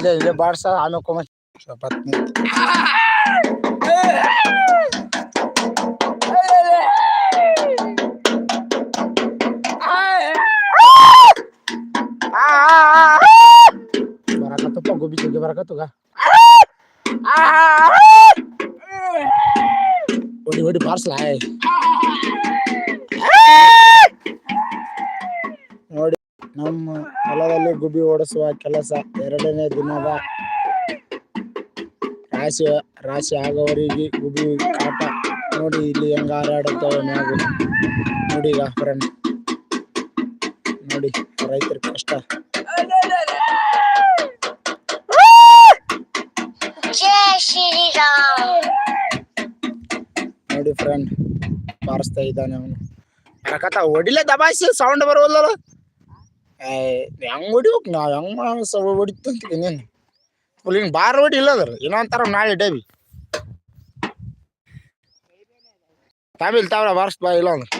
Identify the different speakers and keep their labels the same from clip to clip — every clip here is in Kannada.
Speaker 1: ఇట్లా ఇట్లా బాడుస్తా ఆమె ఒక పత్ని బరకత్తు పా గోబీ చెగ్గి బరకత్తుగా ఒడి ఒడి బార్సలా ಗುಬಿ ಓಡಿಸುವ ಕೆಲಸ ಎರಡನೇ ದಿನದ ರಾಶಿ ರಾಶಿ ಆಗೋವರಿಗೆ ಉಬಿ ಕಾಟ ನೋಡಿ ಇಲ್ಲಿ ಹೆಂಗ ಹಾರಾಡುತ್ತವೆ ನಾವು ನೋಡಿ ಈಗ ಫ್ರೆಂಡ್ ನೋಡಿ ರೈತರ ಕಷ್ಟ. ನೋಡಿ ಫ್ರೆಂಡ್ ಬಾರಿಸ್ತಾ ಇದ್ದಾನೆ ಅವನು. ಹೊಡಿಲೇ ದಬಾಯಿಸಿ ಸೌಂಡ್ ಬರುವಲ್ಲ ಹೆಂಗ್ ಹೊಡಿಬೇಕು ನಾವು ಹೆಂಗ್ ಮಾಸ ಹೊಡಿತು ಅಂತೀನಿ ನೀನು. ಹಿಂಗೆ ಬಾರ್ ಹೊಡಿ ಇಲ್ಲದ್ರ ಇನ್ನೊಂಥರ ನಾಳೆ ಡೇಬಿ ತಾಮಿಲ್ ತಾವ್ರ ಬಾರ್ಸ್ ಬಾ ಇಲ್ಲ ಅಂದ್ರೆ.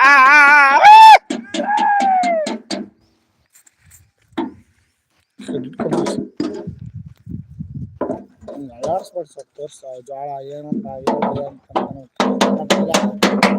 Speaker 1: ಆ, ಜೋಳ ಆ,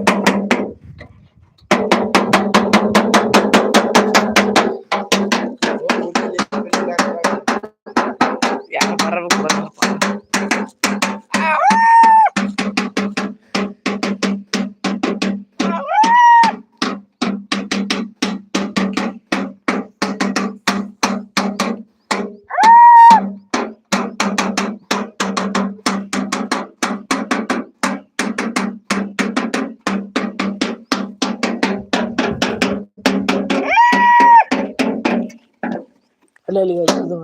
Speaker 1: ಅಲ್ಲಿ ಅಲ್ಲಿ ಇದು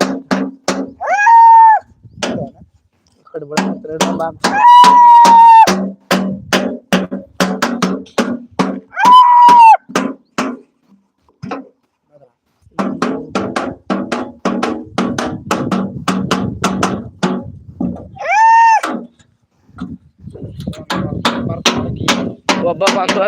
Speaker 2: ಕಡೆ ಬಿಡ ಬಾ ಒಬ್ಬ ಬಂದು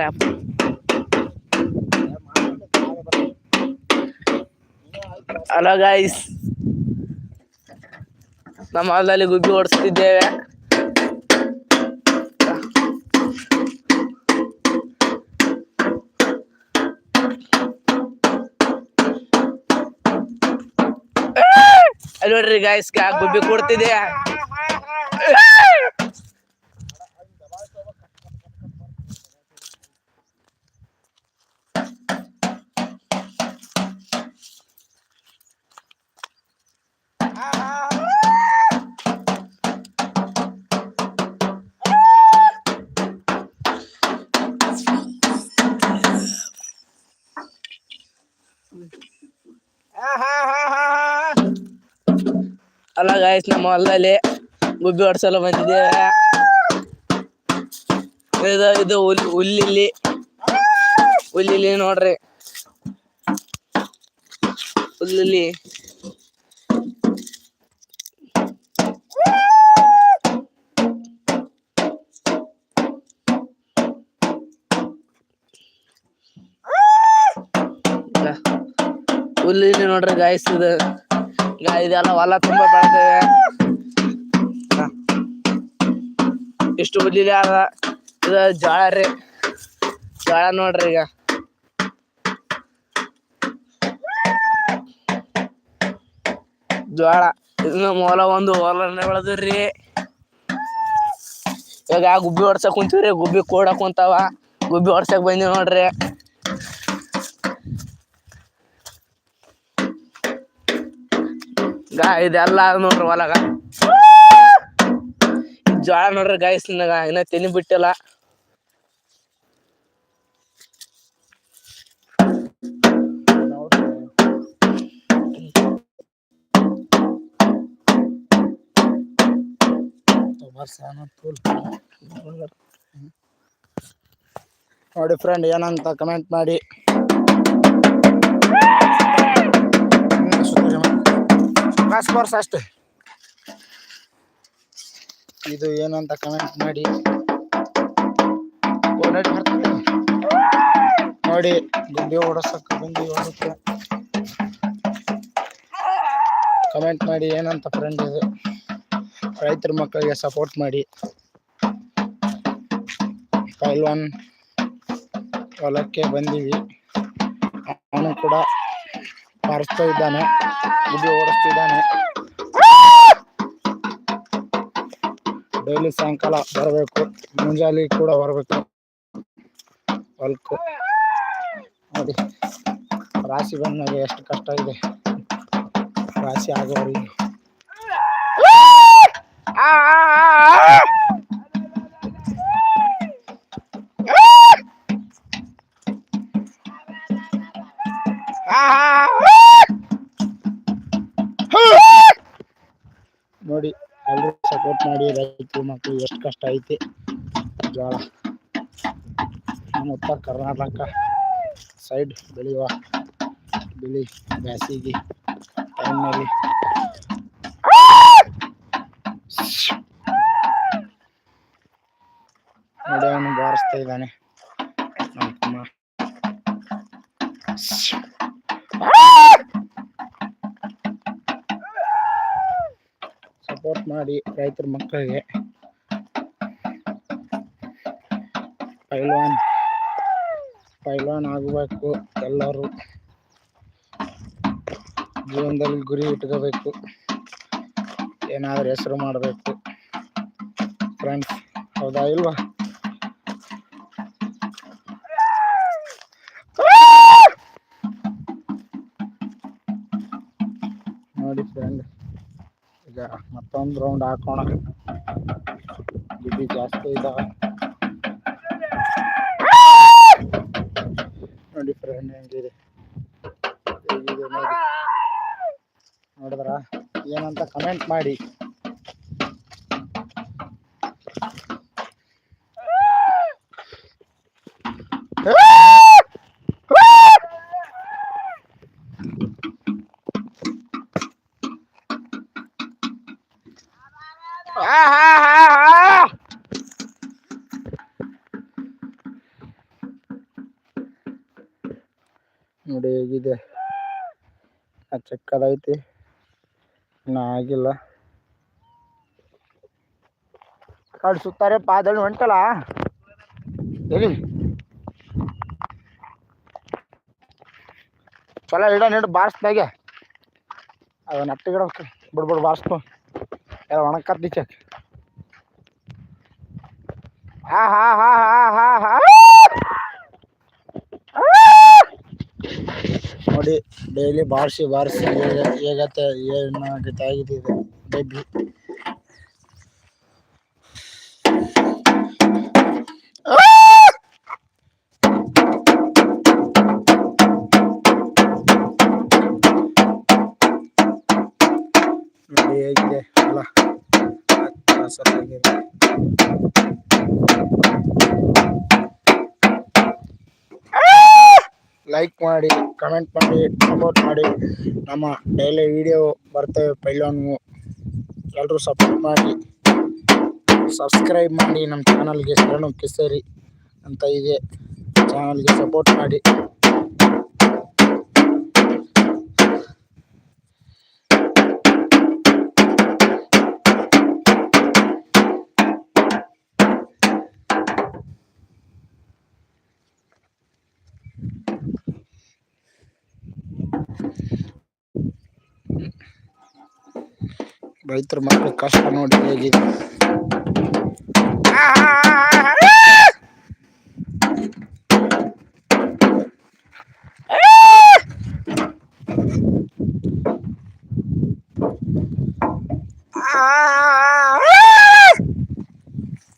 Speaker 2: ಬಂದಲ್ಲ ಹಲೋ ಗಾಯ್ಸ್ ನಮ್ಮ ಹೊಲದಲ್ಲಿ ಗುಬ್ಬಿ ಓಡಿಸ್ತಿದ್ದೇವೆ ಅಲ್ಲಿ ನೋಡ್ರಿ ಗಾಯ್ಸ್ ಗುಬ್ಬಿ ಕೊಡ್ತಿದೆ ಅಲ್ಲ ಗಾಯ್ಸ್ ನಮ್ಮ ಹೊಲದಲ್ಲಿ ಗುಬ್ಬಿ ಹೊಡ್ಸಲು ಬಂದಿದ್ದೇವೆ. ಇದು ಇದು ಹುಲ್ ಹುಲ್ಲಿಲ್ಲಿ ಹುಲ್ಲಿಲ್ಲಿ ನೋಡ್ರಿ. ಹುಲ್ಲಿಲ್ಲಿ. ಹುಲ್ಲಿಲ್ಲಿ ನೋಡ್ರಿ ಗಾಯ್ಸ್ ಇದು ಈಗ ಇದೆಲ್ಲ ಹೊಲ ತುಂಬಾ ಬೆಳೆದೇವೆ ಇಷ್ಟು ಹುಲ್ಲಿಲಿ ಅದ ಇದು ಜೋಳ ರೀ. ಜೋಳ ನೋಡ್ರಿ ಈಗ. ಜೋಳ ಇದು ನಮ್ಮ ಹೊಲ ಒಂದು ಹೊಲನೇ ಬೆಳೆದ್ರಿ ಇವಾಗ ಗುಬ್ಬಿ ಹೊಡ್ಸಕ್ ಕುಂತೀವ್ರಿ ಗುಬ್ಬಿ ಕೂಡ ಕುಂತಾವ ಗುಬ್ಬಿ ಹೊಡ್ಸಕ್ ಬಂದಿವಿ ನೋಡ್ರಿ. ಗಾಯ ಇದೆಲ್ಲ ನೋಡ್ರಿ ಹೊಲಗ. ಜೋಳ ನೋಡ್ರಿ ಗಾಯಸ್ ನನಗ ಇನ್ನ ತಿನ್ನಿ ಬಿಟ್ಟಿಲ್ಲ.
Speaker 1: ನೋಡಿ ಫ್ರೆಂಡ್ ಏನಂತ ಕಮೆಂಟ್ ಮಾಡಿ. ಬರ್ಸ್ ಅಷ್ಟೇ. ಇದು ಏನಂತ ಕಮೆಂಟ್ ಮಾಡಿ. ನೋಡಿ, ಗುಂಡಿ ಓಡಿಸಕ್ಕೆ ಗುಂಡಿ ಓಡುತ್ತೆ ಕಮೆಂಟ್ ಮಾಡಿ ಏನಂತ ಫ್ರೆಂಡ್ ಇದು. ರೈತರ ಮಕ್ಕಳಿಗೆ ಸಪೋರ್ಟ್ ಮಾಡಿ. ಪೈಲ್ವಾನ್ ಹೊಲಕ್ಕೆ ಬಂದೀವಿ. ಅವನು ಕೂಡ ಬಾರಿಸ್ತಾ ಇದ್ದಾನೆ. ಬುದ್ಧಿ ಓಡಿಸ್ತಾ ಇದ್ದಾನೆ. ಡೈಲಿ ಸಾಯಂಕಾಲ ಬರಬೇಕು. ಮುಂಜಾಲಿ ಕೂಡ ಬರಬೇಕು. ಹೊಲ್ಕು ನೋಡಿ, ರಾಶಿ ಬಂದಾಗ ಎಷ್ಟು ಕಷ್ಟ ಇದೆ. ರಾಶಿ ಆಗೋರಿಗೆ ಮಾಡಿ ರೈತರು ಮಕ್ಕಳು ಎಷ್ಟು ಕಷ್ಟ ಐತಿ. ಜೋಳ ನಮ್ಮ ಉತ್ತರ ಕರ್ನಾಟಕ ಸೈಡ್ ಬೆಳೆಯುವ ಬಿಳಿ ಬ್ಯಾಸಿಗೆ ಟೈಮ್ನಲ್ಲಿ. ನೋಡಿ ಅವನು ಬಾರಿಸ್ತಾ ಇದ್ದಾನೆ. ಮಾಡಿ ರೈತರ ಮಕ್ಕಳಿಗೆ. ಪೈಲ್ವಾನ್ ಪೈಲ್ವಾನ್ ಆಗಬೇಕು ಎಲ್ಲರೂ. ಜೀವನದಲ್ಲಿ ಗುರಿ ಇಟ್ಕೋಬೇಕು. ಏನಾದರೂ ಹೆಸರು ಮಾಡಬೇಕು. ಫ್ರೆಂಡ್ಸ್ ಹೌದಾ ಇಲ್ವಾ? ಮತ್ತೊಂದು ರೌಂಡ್ ಹಾಕೋಣ. ಗುಡ್ಡಿ ಜಾಸ್ತಿ ಇದಾವ ನೋಡಿ ಫ್ರೆಂಡ್ ಹೆಂಗಿದೆ. ಹೇಗಿದೆ ನೋಡಿ. ನೋಡಿದ್ರ? ಏನಂತ ಕಮೆಂಟ್ ಮಾಡಿ. ಚಿಕ್ಕದೈತಿ ಇನ್ನ ಆಗಿಲ್ಲ. ಕಾಡು ಸುತ್ತಾರೆ ಪಾದಳಿ ಹೊಂಟಲ್ಲ? ಎಲ್ಲಿ? ಚಲೋ ಇಡ, ನೀಡು ಬಾರಿಸ್ದಾಗೆ ಅದು ನಟ್ಟಿ ಗಿಡ ಬಿಡ್ಬಿಡು ಬಾರಿಸ್ತು ಎಲ್ಲ ಒಣಕತ್ತಿ ಚೆಕ್. ಹಾ ಹಾ ಹಾ ಹಾ ಹಾ ಹಾ. ನೋಡಿ ಡೈಲಿ ಬಾರಿಸಿ ಬಾರಿಸಿ ಹೇಗತ್ತೆ ಏನಾಗತ್ತೆ ಆಗಿದೆ ಇದು ಲೈಕ್ ಮಾಡಿ ಕಮೆಂಟ್ ಮಾಡಿ ಸಪೋರ್ಟ್ ಮಾಡಿ. ನಮ್ಮ ಡೈಲಿ ವಿಡಿಯೋ ಬರ್ತವೆ ಪೈಲಾನು ಎಲ್ಲರೂ ಸಪೋರ್ಟ್ ಮಾಡಿ. ಸಬ್ಸ್ಕ್ರೈಬ್ ಮಾಡಿ. ನಮ್ಮ ಚಾನಲ್ಗೆ ಶರಣು ಕಿಸೇರಿ ಅಂತ ಇದೆ. ಚಾನಲ್ಗೆ ಸಪೋರ್ಟ್ ಮಾಡಿ. ರೈತರ ಮಕ್ಕಳ ಕಷ್ಟ ನೋಡಿ ಹೇಗಿದೆ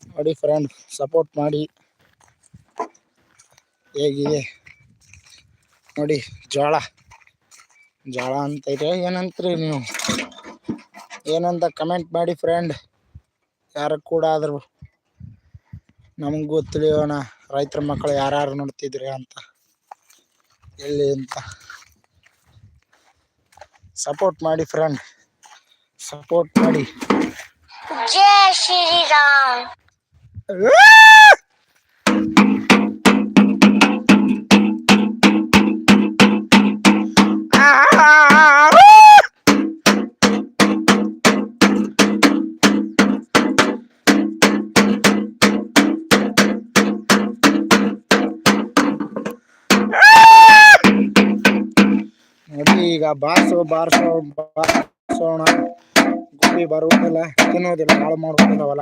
Speaker 1: ನೋಡಿ ಫ್ರೆಂಡ್ ಸಪೋರ್ಟ್ ಮಾಡಿ. ಹೇಗಿದೆ? ನೋಡಿ ಜೋಳ ಜೋಳ ಇದೆ. ಏನಂತೀರಿ ನೀವು? ಏನಂತ ಕಮೆಂಟ್ ಮಾಡಿ ಫ್ರೆಂಡ್ ಯಾರು ಕೂಡ ಆದರೂ ನಮಗೂ ತಿಳಿಯೋಣ ರೈತರ ಮಕ್ಕಳು ಯಾರ್ಯಾರು ನೋಡ್ತಿದ್ರಿ ಅಂತ. ಎಲ್ಲಿ ಅಂತ. ಸಪೋರ್ಟ್ ಮಾಡಿ ಫ್ರೆಂಡ್ ಸಪೋರ್ಟ್ ಮಾಡಿ. ಜಯ ಶ್ರೀರಾಮ್. ಬಾರ್ಸು ಬಾರಿಸೋ ಬಾರಿಸೋಣ. ಗುಬ್ಬಿ ಬರುವುದಿಲ್ಲ ತಿನ್ನೋದಿಲ್ಲ ಹಾಳು ಮಾಡೋದಿಲ್ಲ ಹೊಲ.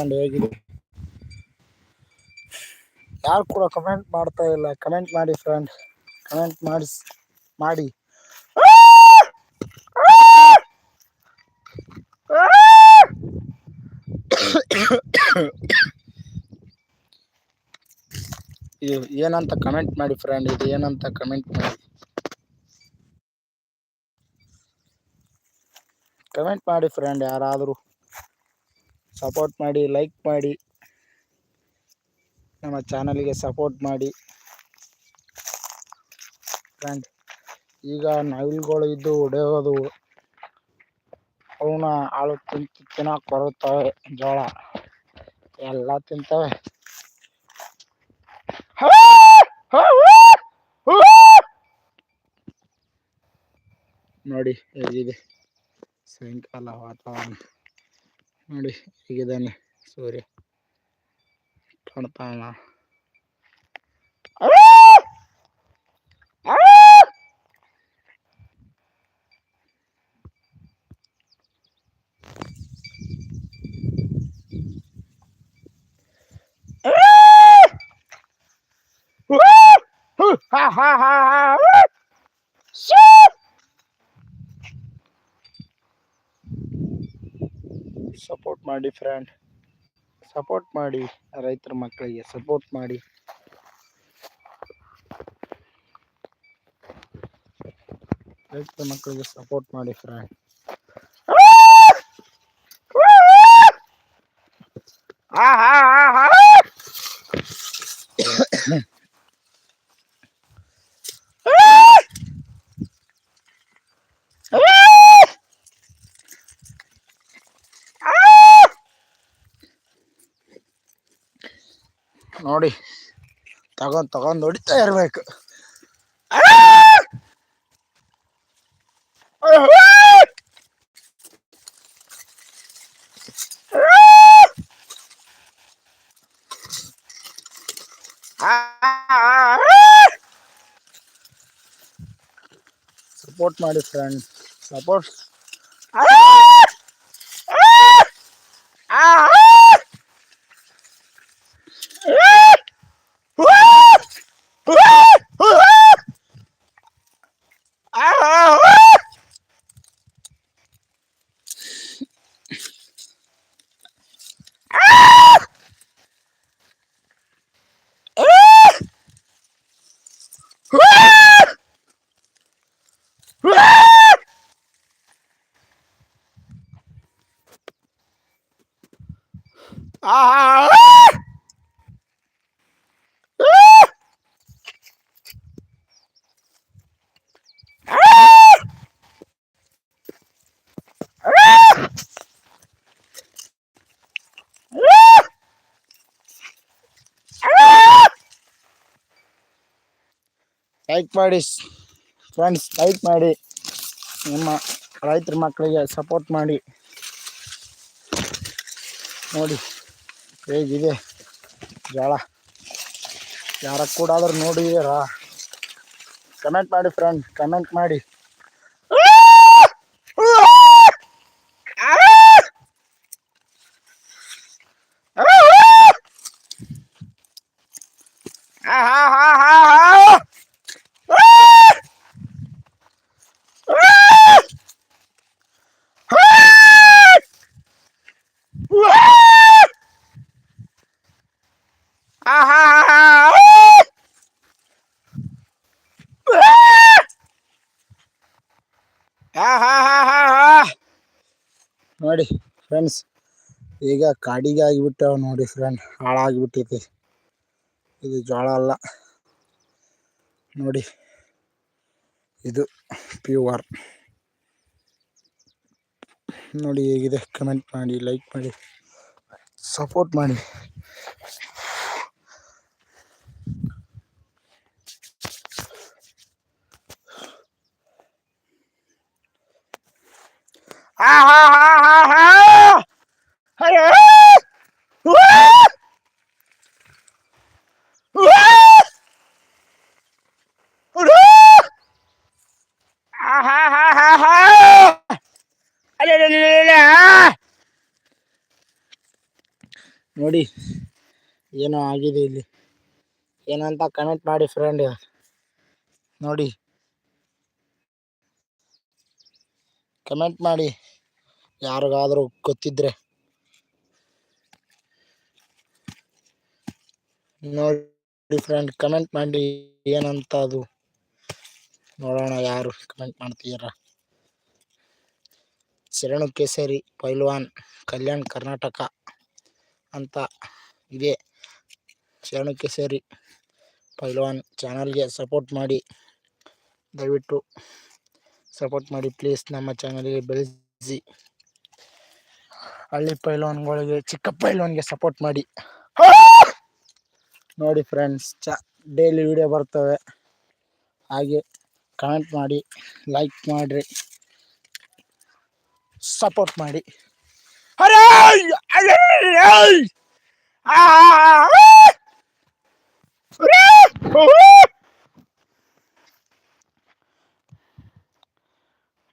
Speaker 1: Friend ಹೇಗಿದೆ ಯಾರು ಕೂಡ ಕಮೆಂಟ್ ಮಾಡ್ತಾ ಇಲ್ಲ. ಕಮೆಂಟ್ ಮಾಡಿ ಫ್ರೆಂಡ್ ಕಮೆಂಟ್ ಮಾಡಿಸ್ ಮಾಡಿ. ಇದು ಏನಂತ ಕಮೆಂಟ್ ಮಾಡಿ ಫ್ರೆಂಡ್ ಇದು ಏನಂತ ಕಮೆಂಟ್ ಮಾಡಿ. ಕಮೆಂಟ್ ಮಾಡಿ ಫ್ರೆಂಡ್ ಯಾರಾದರೂ. ಸಪೋರ್ಟ್ ಮಾಡಿ ಲೈಕ್ ಮಾಡಿ. ನಮ್ಮ ಚಾನಲ್ಗೆ ಸಪೋರ್ಟ್ ಮಾಡಿ. ಫ್ರೆಂಡ್ ಈಗ ನವಿಲುಗಳು ಇದ್ದು ಹೊಡೆಯೋದು. ಅವನ್ನ ಆಳು ತಿಂತು ತಿನ್ನೋಕೆ ಬರುತ್ತವೆ, ಜೋಳ. ಎಲ್ಲ ತಿಂತವೆ. ನೋಡಿ, ಹೇಗಿದೆ. ಸಾಯಂಕಾಲ ವಾತಾವರಣ. ನೋಡಿ ಹೇಗಿದ್ದಾನೆ ಸೂರ್ಯ. ಕಾಣ್ತಾನ ಹಾ ಹಾ ಹಾ ಹಾ ಸಪೋರ್ಟ್ ಮಾಡಿ ಫ್ರೆಂಡ್ ಸಪೋರ್ಟ್ ಮಾಡಿ ರೈತರ ಮಕ್ಕಳಿಗೆ ಸಪೋರ್ಟ್ ಮಾಡಿ. ರೈತರ ಮಕ್ಕಳಿಗೆ ಸಪೋರ್ಟ್ ಮಾಡಿ ಫ್ರೆಂಡ್ ನೋಡಿ. ತಗೊಂಡ್ ತಗೊಂಡ್ ಹೊಡಿತಾ ಇರ್ಬೇಕು ಸಪೋರ್ಟ್ ಮಾಡಿ ಫ್ರೆಂಡ್ ಸಪೋರ್ಟ್ ಲೈಕ್ ಮಾಡಿ ಫ್ರೆಂಡ್ಸ್ ಲೈಕ್ ಮಾಡಿ, ನಿಮ್ಮ ರೈತರ ಮಕ್ಕಳಿಗೆ ಸಪೋರ್ಟ್ ಮಾಡಿ. ನೋಡಿ, ಹೇಗಿದೆ ಜೋಳ? ಯಾರ ಕೂಡ ಆದ್ರೂ ನೋಡಿದೀರಾ? ಕಮೆಂಟ್ ಮಾಡಿ ಫ್ರೆಂಡ್ ಕಮೆಂಟ್ ಮಾಡಿ. ನೋಡಿ ಈಗ ಕಾಡಿಗೆ ಆಗಿಬಿಟ್ಟಾವ ನೋಡಿ ಫ್ರೆಂಡ್ ಹಾಳಾಗಿಬಿಟ್ಟೈತಿ ಇದು ಜೋಳ ಅಲ್ಲ. ನೋಡಿ, ಇದು ಪ್ಯೂವರ್ ನೋಡಿ ಹೇಗಿದೆ ಕಮೆಂಟ್ ಮಾಡಿ ಲೈಕ್ ಮಾಡಿ ಸಪೋರ್ಟ್ ಮಾಡಿ. ಆ ಹಾ ಹಾ ಹಾ ಹಾ ಅಯ್ಯೋ! ಉವ್ವಾ! ಉವ್ವಾ! ಉವ್ವಾ! ಆ ಹಾ ಹಾ ಹಾ ಹಾ ಅಲೆಲೆಲೆಲೆಲೆ, ಆ! ನೋಡಿ. ಏನೋ ಆಗಿದೆ ಇಲ್ಲಿ. ಏನಂತ ಕಮೆಂಟ್ ಮಾಡಿ ಫ್ರೆಂಡ್ ನೋಡಿ. ಕಮೆಂಟ್ ಮಾಡಿ. ಯಾರಿಗಾದ್ರೂ ಗೊತ್ತಿದ್ರೆ. ನೋಡಿ ಫ್ರೆಂಡ್ ಕಮೆಂಟ್ ಮಾಡಿ ಏನಂತ ಅದು ನೋಡೋಣ ಯಾರು ಕಮೆಂಟ್ ಮಾಡ್ತೀರ. ಶರಣು ಕೇಸರಿ, ಪೈಲ್ವಾನ್, ಕಲ್ಯಾಣ್ ಕರ್ನಾಟಕ. ಅಂತ ಇದೆ. ಶರಣು ಸೇರಿ ಪೈಲ್ವಾನ್ ಚಾನಲ್ಗೆ ಸಪೋರ್ಟ್ ಮಾಡಿ. ದಯವಿಟ್ಟು ಸಪೋರ್ಟ್ ಮಾಡಿ ಪ್ಲೀಸ್ ನಮ್ಮ ಚಾನಲ್ಗೆ ಬೆಳೆಸಿ. ಹಳ್ಳಿ ಪೈಲ್ವಾನ್ಗಳಿಗೆ, ಚಿಕ್ಕ ಪೈಲ್ವಾನ್ಗೆ ಸಪೋರ್ಟ್ ಮಾಡಿ. ನೋಡಿ ಫ್ರೆಂಡ್ಸ್, ಚ, ಡೈಲಿ ವಿಡಿಯೋ ಬರ್ತವೆ. ಹಾಗೆ ಕಮೆಂಟ್ ಮಾಡಿ, ಲೈಕ್ ಮಾಡಿರಿ. ಸಪೋರ್ಟ್ ಮಾಡಿ. ಅರೇ! ಅರೇ! ಅರೇ! ಆ! ಅರೇ! ಓ!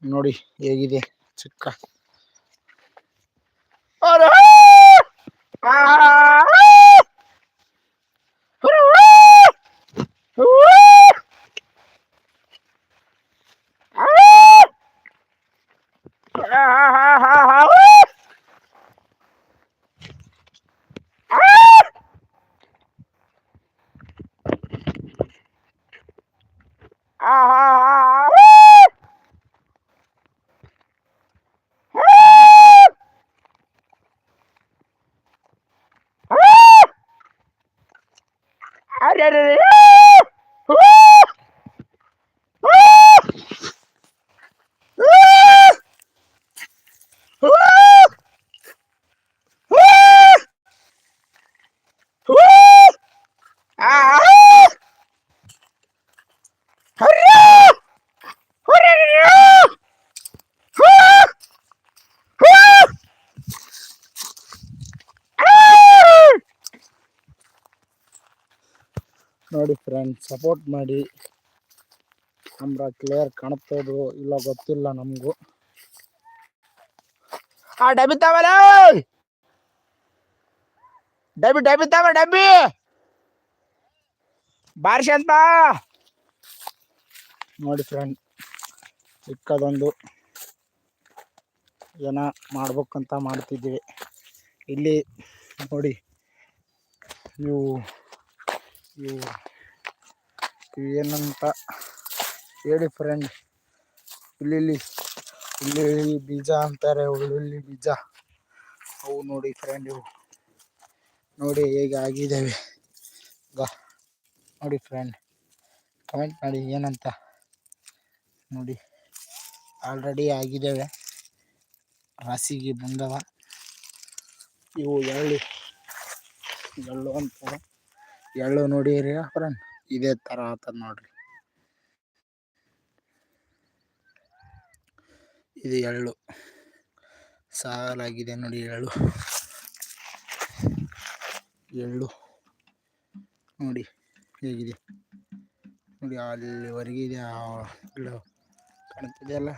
Speaker 1: ನೋಡಿ ಹೇಗಿದೆ ಚಿಕ್ಕ ಅರೇ! ಆ! ನೋಡಿ ಫ್ರೆಂಡ್ ಸಪೋರ್ಟ್ ಮಾಡಿ. ಅಂದ್ರೆ ಕ್ಲಿಯರ್ ಕಾಣುತ್ತೋದು ಇಲ್ಲ ಗೊತ್ತಿಲ್ಲ ನಮಗೂ. ಆ, ಡಬ್ಬಿ ತಾವಲ್ಲ ಡಬ್ಬಿ ಡಬ್ಬಿ ತಾವ ಡಬ್ಬಿ. ಬಾರಿಸಿ ಅಂತ ನೋಡಿ ಫ್ರೆಂಡ್ ಚಿಕ್ಕದೊಂದು ಏನ ಮಾಡ್ಬೇಕಂತ ಮಾಡ್ತಿದ್ದೀವಿ. ಇಲ್ಲಿ ನೋಡಿ ಇವು ಇವು ಇವು ಏನಂತ ಹೇಳಿ ಫ್ರೆಂಡ್ ಇಲ್ಲಿ ಇಲ್ಲಿ ಬೀಜ ಅಂತಾರೆ, ಉಳ್ಳುಳ್ಳಿ ಬೀಜ. ಅವು ನೋಡಿ ಫ್ರೆಂಡ್ ಇವು. ನೋಡಿ ಹೇಗೆ ಆಗಿದ್ದಾವೆ ನೋಡಿ ಫ್ರೆಂಡ್ ಕಮೆಂಟ್ ಮಾಡಿ ಏನಂತ ನೋಡಿ. ಆಲ್ರೆಡಿ ಆಗಿದ್ದಾವೆ ರಾಸಿಗೆ ಬಂದವ. ಇವು ಎಳ್ಳು. ಎಳ್ಳು ಅಂತಾರೆ. ಎಳ್ಳು ನೋಡಿರಿ ಫ್ರೆಂಡ್ ಇದೇ ಥರ ಆತದ ನೋಡ್ರಿ. ಇದು ಎಳ್ಳು. ಸಾಲಾಗಿದೆ ನೋಡಿ ಎಳ್ಳು. ಎಳ್ಳು. ನೋಡಿ ಹೇಗಿದೆ. ನೋಡಿ ಅಲ್ಲಿವರೆಗೆ ಇದೆ ಎಳ್ಳು ಕಾಣ್ತಿದೆಯಲ್ಲ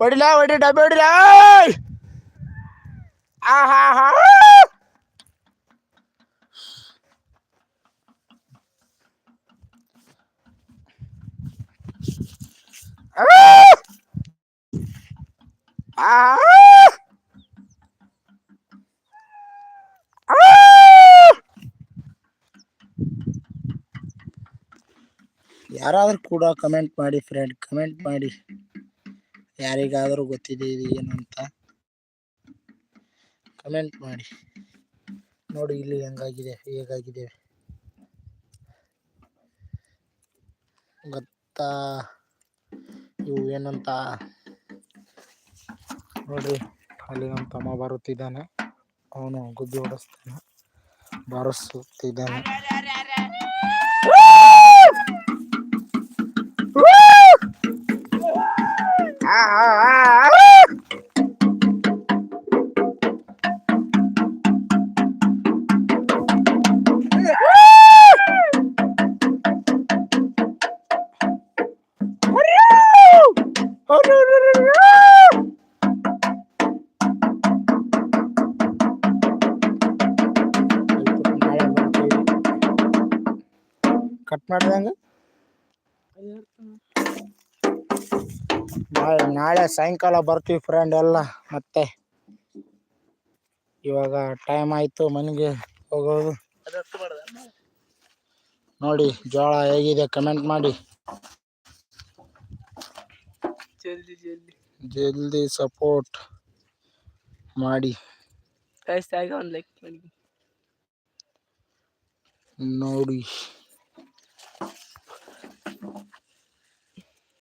Speaker 1: ಹೊಡಿಲ ಹೊಡಿ ಡಬ್ಬೆ ಹೊಡಿಲ ಆ ಹಾ ಹಾ ಆ ಯಾರಾದ್ರೂ ಕೂಡ ಕಮೆಂಟ್ ಮಾಡಿ ಫ್ರೆಂಡ್ ಕಮೆಂಟ್ ಮಾಡಿ. ಯಾರಿಗಾದರೂ ಗೊತ್ತಿದೆ ಇದು ಏನು ಅಂತ ಕಮೆಂಟ್ ಮಾಡಿ. ನೋಡಿ ಇಲ್ಲಿ ಹೆಂಗಾಗಿದೆ, ಹೇಗಾಗಿದೆ. ಗೊತ್ತಾ? ಇವು ಏನಂತ? ನೋಡ್ರಿ ಅಲ್ಲಿ ನಮ್ಮ ತಮ್ಮ ಬರುತ್ತಿದ್ದಾನೆ. ಅವನು ಗುದ್ದಿ ಓಡಿಸ್ತಾನೆ ಬಾರಿಸುತ್ತಿದ್ದಾನೆ. ಕಟ್ ಮಾಡ್ದಂಗ ನಾಳೆ ನಾಳೆ ಸಾಯಂಕಾಲ ಬರ್ತೀವಿ ಫ್ರೆಂಡ್ ಎಲ್ಲ ಮತ್ತೆ ಇವಾಗ ಟೈಮ್ ಆಯ್ತು ಮನೆಗೆ ಹೋಗೋದು. ನೋಡಿ ಜೋಳ ಹೇಗಿದೆ ಕಮೆಂಟ್ ಮಾಡಿ.
Speaker 2: ಜಲ್ದಿ
Speaker 1: ಸಪೋರ್ಟ್
Speaker 2: ಮಾಡಿ.
Speaker 1: ನೋಡಿ.